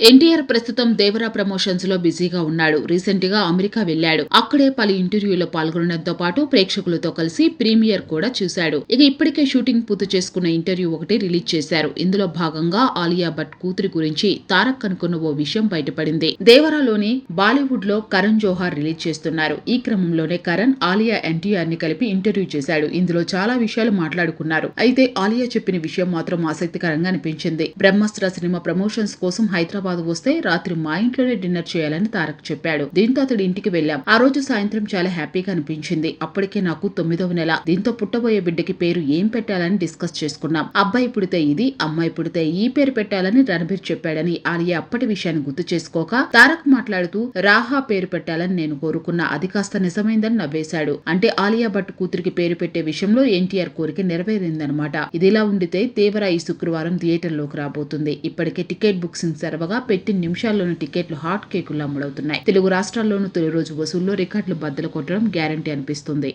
ఎన్టీఆర్ ప్రస్తుతం దేవరా ప్రమోషన్స్లో బిజీగా ఉన్నాడు. రీసెంట్గా అమెరికా వెళ్ళాడు అక్కడే పలు ఇంటర్వ్యూలో పాల్గొనడంతో పాటు ప్రేక్షకులతో కలిసి ప్రీమియర్ కూడా చూశాడు. ఇక ఇప్పటికే షూటింగ్ పూర్తి చేసుకున్న ఇంటర్వ్యూ ఒకటి రిలీజ్ చేశారు. ఇందులో భాగంగా ఆలియా భట్ కూతురి గురించి తారక్ అనుకున్న ఓ విషయం బయటపడింది. దేవరాలోని బాలీవుడ్లో కరణ్ జోహార్ రిలీజ్ చేస్తున్నారు. ఈ క్రమంలోనే కరణ్ ఆలియా ఎన్టీఆర్ని కలిపి ఇంటర్వ్యూ చేశాడు. ఇందులో చాలా విషయాలు మాట్లాడుకున్నారు. అయితే ఆలియా చెప్పిన విషయం మాత్రం ఆసక్తికరంగా అనిపించింది. బ్రహ్మాస్త్ర సినిమా ప్రమోషన్స్ కోసం హైదరాబాద్ వస్తే రాత్రి మా ఇంట్లోనే డిన్నర్ చేయాలని తారక్ చెప్పాడు. దీంతో అతడి ఇంటికి వెళ్ళాం. ఆ రోజు సాయంత్రం చాలా హ్యాపీగా అనిపించింది. అప్పటికే నాకు తొమ్మిదవ నెల. దీంతో పుట్టబోయే బిడ్డకి పేరు ఏం పెట్టాలని డిస్కస్ చేసుకున్నాం. అబ్బాయి పుడితే ఇది అమ్మాయి పుడితే ఈ పేరు పెట్టాలని రణబీర్ చెప్పాడని ఆలియా అప్పటి విషయాన్ని గుర్తు చేసుకోక తారక్ మాట్లాడుతూ రాహా పేరు పెట్టాలని నేను కోరుకున్నా. అది కాస్త నిజమైందని నవ్వేశాడు. అంటే ఆలియా భట్ కూతురికి పేరు పెట్టే విషయంలో ఎన్టీఆర్ కోరిక నెరవేరిందనమాట. ఇదిలా ఉండితే తీవ్ర ఈ శుక్రవారం థియేటర్లోకి రాబోతుంది. ఇప్పటికే టికెట్ బుకింగ్ సెరవగా పెట్టిన నిమిషాల్లోని టికెట్లు హాట్ కేకుల్లో అమ్ముడవుతున్నాయి. తెలుగు రాష్ట్రాల్లోనూ తొలి రోజు వసూల్లో రికార్డులు బద్దలు కొట్టడం గ్యారంటీ అనిపిస్తుంది.